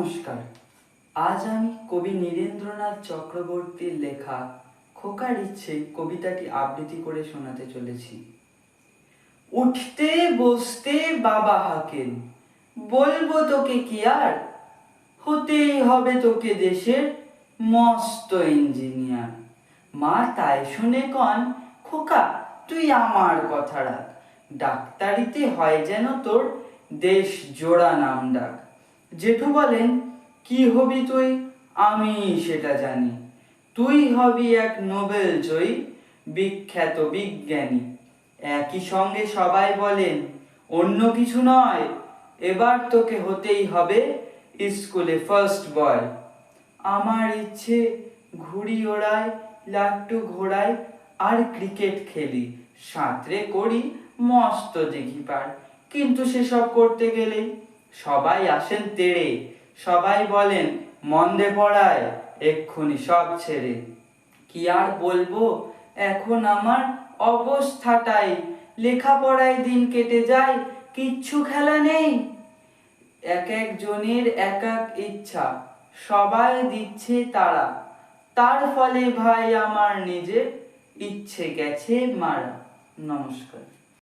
নমস্কার। আজ আমি কবি নীরেন্দ্রনাথ চক্রবর্তীর লেখা খোকার ইচ্ছে কবিতাটি আবৃত্তি করে শোনাতে চলেছি। উঠতে, বসতে বাবা হাকেন। বলব তোকে কি আর? হতেই হবে তোকে দেশের মস্ত ইঞ্জিনিয়ার। মা তাই শুনে কন, খোকা, তুই আমার কথা রাখ। ডাক্তারিতে হয় যেন তোর দেশ জোড়া নাম ডাক। জেঠু বলেন, কি হবি তুই? আমি সেটা জানি। তুই হবি এক নোবেল জয়ী, বিখ্যাত বিজ্ঞানী। একই সঙ্গে সবাই বলেন, অন্য কিছু নয়, এবার তোকে হতেই হবে স্কুলে ফার্স্ট বয়। আমার ইচ্ছে, ঘুড়ি ওড়াই লাট্টু ঘোড়াই, আর ক্রিকেট খেলি। সাঁতরে করি, মস্ত দিঘি পার। কিন্তু সেসব করতে গেলেই সবাই আসেন তেড়ে, সবাই বলেন, মন্দে পড়ায়, এক্ষুনি সব ছেড়ে। কি আর বলব, এখন আমার অবস্থাটাই, লেখাপড়ায় দিন কেটে যায়, কিচ্ছু খেলা নেই। এক একজনের এক এক ইচ্ছা, সবাই দিচ্ছে তারা। তার ফলে ভাই আমার নিজের, ইচ্ছে গেছে মারা। নমস্কার।